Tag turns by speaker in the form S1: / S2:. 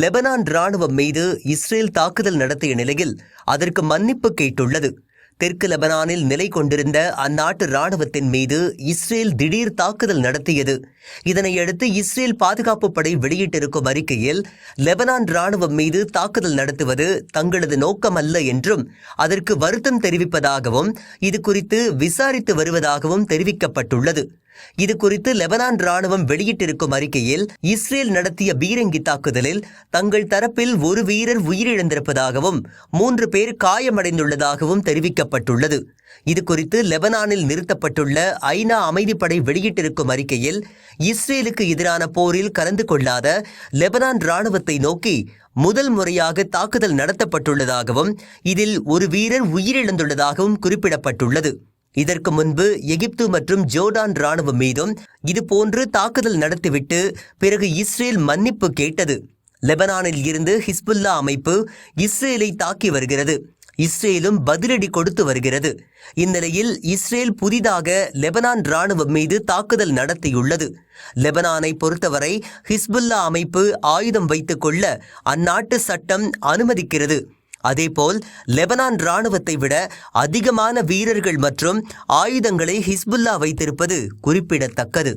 S1: Lebanon ராணுவம் மீது Israel தாக்குதல் நடத்திய நிலையில் அதற்கு மன்னிப்பு கேட்டுள்ளது. தெற்கு லெபனானில் நிலை கொண்டிருந்த அந்நாட்டு ராணுவத்தின் மீது இஸ்ரேல் திடீர் தாக்குதல் நடத்தியது. இதனையடுத்து இஸ்ரேல் பாதுகாப்பு படை வெளியிட்டிருக்கும் அறிக்கையில் லெபனான் ராணுவம் மீது தாக்குதல் நடத்துவது தங்களது நோக்கமல்ல என்றும் அதற்கு வருத்தம் தெரிவிப்பதாகவும் இது குறித்து விசாரித்து வருவதாகவும் தெரிவிக்கப்பட்டுள்ளது. இது குறித்து லெபனான் ராணுவம் வெளியிட்டிருக்கும் அறிக்கையில் இஸ்ரேல் நடத்திய பீரங்கி தாக்குதலில் தங்கள் தரப்பில் ஒரு வீரர் உயிரிழந்திருப்பதாகவும் மூன்று பேர் காயமடைந்துள்ளதாகவும் தெரிவிக்கப்பட்டுள்ளது. இது குறித்து லெபனானில் நிறுத்தப்பட்டுள்ள ஐநா அமைதிப்படை வெளியிட்டிருக்கும் அறிக்கையில் இஸ்ரேலுக்கு எதிரான போரில் கலந்து கொள்ளாத லெபனான் ராணுவத்தை நோக்கி முதல் முறையாக தாக்குதல் நடத்தப்பட்டுள்ளதாகவும் இதில் ஒரு வீரர் உயிரிழந்துள்ளதாகவும் குறிப்பிடப்பட்டுள்ளது. இதற்கு முன்பு எகிப்து மற்றும் ஜோர்டான் ராணுவம் மீதும் இதுபோன்று தாக்குதல் நடத்திவிட்டு பிறகு இஸ்ரேல் மன்னிப்பு கேட்டது. லெபனானில் இருந்து ஹிஸ்புல்லா அமைப்பு இஸ்ரேலை தாக்கி வருகிறது. இஸ்ரேலும் பதிலடி கொடுத்து வருகிறது. இந்நிலையில் இஸ்ரேல் புதிதாக லெபனான் ராணுவம் மீது தாக்குதல் நடத்தியுள்ளது. லெபனானை பொறுத்தவரை ஹிஸ்புல்லா அமைப்பு ஆயுதம் வைத்துக் கொள்ள அந்நாட்டு சட்டம் அனுமதிக்கிறது. அதேபோல் லெபனான் இராணுவத்தை விட அதிகமான வீரர்கள் மற்றும் ஆயுதங்களை ஹிஸ்புல்லா வைத்திருப்பது குறிப்பிடத்தக்கது.